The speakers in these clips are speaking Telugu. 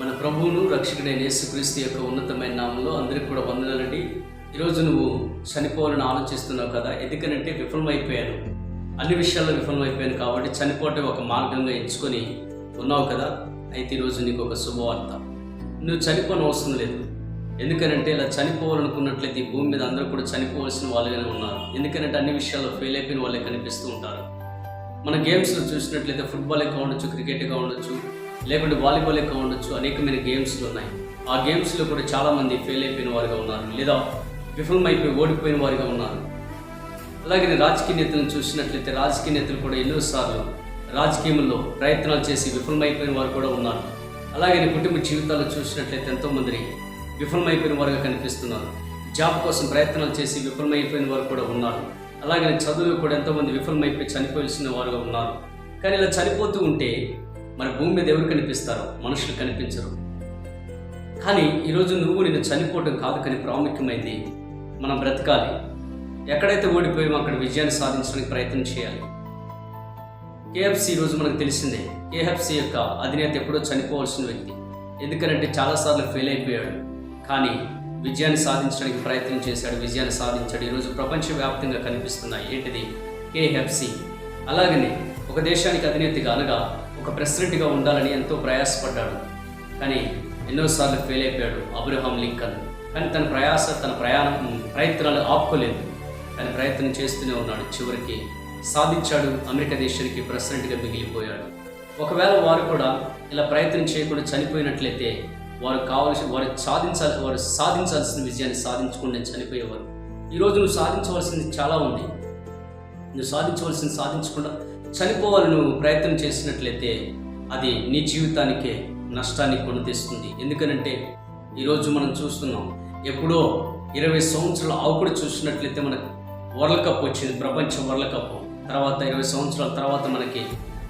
మన ప్రభువును రక్షకుడైన యేసుక్రీస్తు యొక్క ఉన్నతమైన నామంలో అందరికి కూడా వందనాలండి ఈరోజు నువ్వు చనిపోవాలని ఆలోచిస్తున్నావు కదా ఎందుకనంటే విఫలమైపోయాను. అన్ని విషయాల్లో విఫలమైపోయాను కాబట్టి చనిపోవటం ఒక మార్గంగా ఎంచుకొని ఉన్నావు కదా అయితే ఈరోజు నీకు ఒక శుభవార్త. నువ్వు చనిపోని అవసరం లేదు. ఎందుకనంటే ఇలా చనిపోవాలనుకున్నట్లయితే ఈ భూమి మీద అందరూ కూడా చనిపోవాల్సిన వాళ్ళుగానే ఉన్నారు. ఎందుకంటే అన్ని విషయాల్లో ఫెయిల్ అయిపోయిన వాళ్ళే కనిపిస్తూ ఉంటారు. మన గేమ్స్లో చూసినట్లయితే ఫుట్బాలే కావచ్చు క్రికెట్ కావచ్చు లేకుంటే వాలీబాల్ ఎక్కువ ఉండొచ్చు అనేకమైన గేమ్స్లు ఉన్నాయి. ఆ గేమ్స్లో కూడా చాలామంది ఫెయిల్ అయిపోయిన వారుగా ఉన్నారు లేదా విఫలమైపోయి ఓడిపోయిన వారుగా ఉన్నారు. అలాగే రాజకీయ నేతలను చూసినట్లయితే రాజకీయ నేతలు కూడా ఎన్నోసార్లు రాజకీయంలో ప్రయత్నాలు చేసి విఫలమైపోయిన వారు కూడా ఉన్నారు. అలాగే నేను కుటుంబ జీవితాల్లో చూసినట్లయితే ఎంతోమంది విఫలమైపోయిన వారుగా కనిపిస్తున్నారు. జాబ్ కోసం ప్రయత్నాలు చేసి విఫలమైపోయిన వారు కూడా ఉన్నారు. అలాగే చదువులు కూడా ఎంతోమంది విఫలమైపోయి చనిపోయాల్సిన వారుగా ఉన్నారు. కానీ ఇలా చనిపోతూ ఉంటే మన భూమి మీద ఎవరు కనిపిస్తారో మనుషులు కనిపించరు. కానీ ఈరోజు నువ్వు నేను చనిపోవడం కాదు కానీ ప్రాముఖ్యమైంది మనం బ్రతకాలి. ఎక్కడైతే ఓడిపోయామో అక్కడ విజయాన్ని సాధించడానికి ప్రయత్నం చేయాలి. కేఎఫ్సి ఈరోజు మనకు తెలిసిందే కేఎఫ్సి యొక్క అధినేత ఎప్పుడో చనిపోవాల్సిన వ్యక్తి. ఎందుకంటే చాలాసార్లు ఫెయిల్ అయిపోయాడు. కానీ విజయాన్ని సాధించడానికి ప్రయత్నం చేశాడు విజయాన్ని సాధించాడు. ఈరోజు ప్రపంచవ్యాప్తంగా కనిపిస్తున్నాయి ఏంటిది? కేఎఫ్సి. అలాగనే ఒక దేశానికి అధినేతగా అనగా ఒక ప్రెసిడెంట్గా ఉండాలని ఎంతో ప్రయాసపడ్డాడు. కానీ ఎన్నోసార్లు ఫెయిల్ అయిపోయాడు అబ్రహాం లింకన్. కానీ తన ప్రయాస తన ప్రయాణం ప్రయత్నాలు ఆపుకోలేదు. కానీ ప్రయత్నం చేస్తూనే ఉన్నాడు. చివరికి సాధించాడు అమెరికా దేశానికి ప్రెసిడెంట్గా మిగిలిపోయాడు. ఒకవేళ వారు కూడా ఇలా ప్రయత్నం చేయకుండా చనిపోయినట్లయితే వారు కావలసిన వారు సాధించాలి వారు సాధించాల్సిన విజయాన్ని సాధించకుండా చనిపోయేవారు. ఈరోజు నువ్వు సాధించవలసింది చాలా ఉంది. నువ్వు సాధించవలసింది సాధించకుండా చనిపోవాలి నువ్వు ప్రయత్నం చేసినట్లయితే అది నీ జీవితానికే నష్టాన్ని కొని తెస్తుంది ఎందుకనంటే ఈరోజు మనం చూస్తున్నాం ఎప్పుడో ఇరవై సంవత్సరాల ఆవుకుడు చూసినట్లయితే మనకు వరల్డ్ కప్ వచ్చింది ప్రపంచ వరల్డ్ కప్ తర్వాత ఇరవై సంవత్సరాల తర్వాత మనకి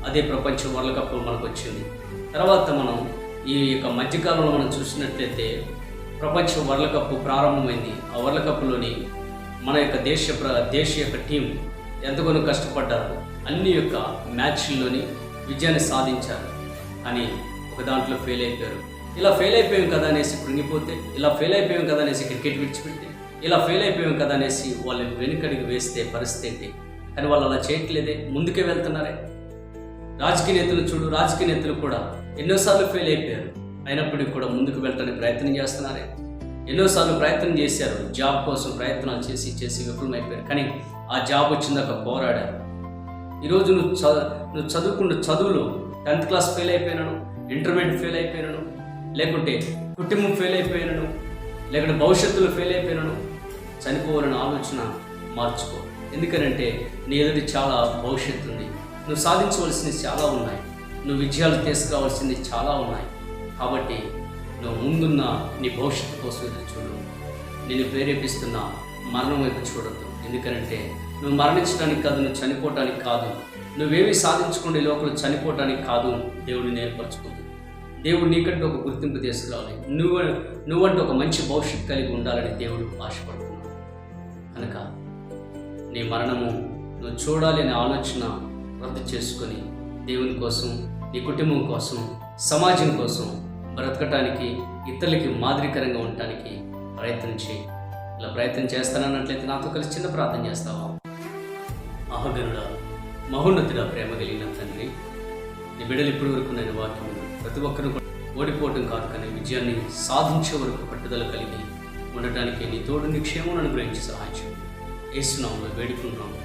అదే ప్రపంచ వరల్డ్ కప్ మనకు వచ్చింది తర్వాత మనం ఈ యొక్క మధ్యకాలంలో మనం చూసినట్లయితే ప్రపంచ వరల్డ్ కప్ ప్రారంభమైంది. ఆ వరల్డ్ కప్లోని మన యొక్క దేశ ప్ర దేశ యొక్క టీం ఎంతగానో కష్టపడ్డారు. అన్ని యొక్క మ్యాచ్ల్లోని విజయాన్ని సాధించారు. అని ఒక దాంట్లో ఫెయిల్ అయిపోయారు. ఇలా ఫెయిల్ అయిపోయాం కదా అనేసి కృంగిపోతే ఇలా ఫెయిల్ అయిపోయాం కదా అనేసి క్రికెట్ విడిచిపెడితే ఇలా ఫెయిల్ అయిపోయాం కదా అనేసి వాళ్ళని వెనుకడికి వేస్తే పరిస్థితి ఏంటి? కానీ వాళ్ళు అలా చేయట్లేదే. ముందుకే వెళ్తున్నారే. రాజకీయ నేతలు చూడు రాజకీయ నేతలు కూడా ఎన్నోసార్లు ఫెయిల్ అయిపోయారు. అయినప్పటికీ కూడా ముందుకు వెళ్ళడానికి ప్రయత్నం చేస్తున్నారే. ఎన్నోసార్లు ప్రయత్నం చేశారు. జాబ్ కోసం ప్రయత్నాలు చేసి చేసి విఫలమైపోయారు. కానీ ఆ జాబ్ వచ్చిందాక పోరాడాను ఈరోజు నువ్వు చదువు నువ్వు చదువుకున్న చదువులో టెన్త్ క్లాస్ ఫెయిల్ అయిపోయినాను ఇంటర్మీడియట్ ఫెయిల్ అయిపోయినాను లేకుంటే కుటుంబం ఫెయిల్ అయిపోయినాను లేకుంటే భవిష్యత్తులో ఫెయిల్ అయిపోయినాను చనిపోవాలనే ఆలోచన మార్చుకో. ఎందుకనంటే నీ ఎదుటి చాలా భవిష్యత్తు ఉంది. నువ్వు సాధించవలసినవి చాలా ఉన్నాయి. నువ్వు విజయాలు తీసుకురావాల్సింది చాలా ఉన్నాయి. కాబట్టి నువ్వు ముందున్న నీ భవిష్యత్తు కోసం ఎదురు చూడు. నేను ప్రేరేపిస్తున్న మరణం వైపు చూడొద్దు. ఎందుకంటే నువ్వు మరణించడానికి కాదు నువ్వు చనిపోవటానికి కాదు. నువ్వేమి సాధించుకుని లోకలు చనిపోవటానికి కాదు దేవుడిని ఏర్పరచుకుంది. దేవుడు నీకంటే ఒక గుర్తింపు తీసుకురావాలి. నువ్వు నువ్వంటే ఒక మంచి భవిష్యత్తు కలిగి ఉండాలని దేవుడు ఆశపడుతున్నాడు. కనుక నీ మరణము నువ్వు చూడాలి అనే ఆలోచన రద్దు చేసుకొని దేవుని కోసం నీ కుటుంబం కోసం సమాజం కోసం బ్రతకటానికి ఇతరులకి మాదిరికరంగా ఉండటానికి ప్రయత్నం చేయి. ఇలా ప్రయత్నం చేస్తానన్నట్లయితే నాతో కలిసి చిన్న ప్రార్థన చేస్తావా? మహోగనుడా మహోన్నతుడా ప్రేమ కలిగిన తండ్రి నీ బిడ్డలు ఇప్పటి వరకు నేను వాక్యం ప్రతి ఒక్కరూ ఓడిపోవటం కాదు కానీ విజయాన్ని సాధించే వరకు పట్టుదల కలిగి ఉండటానికి నీ తోడు నీ క్షేమం అనుగ్రహించి సహాయం వేస్తున్నాము వేడుకుంటున్నాము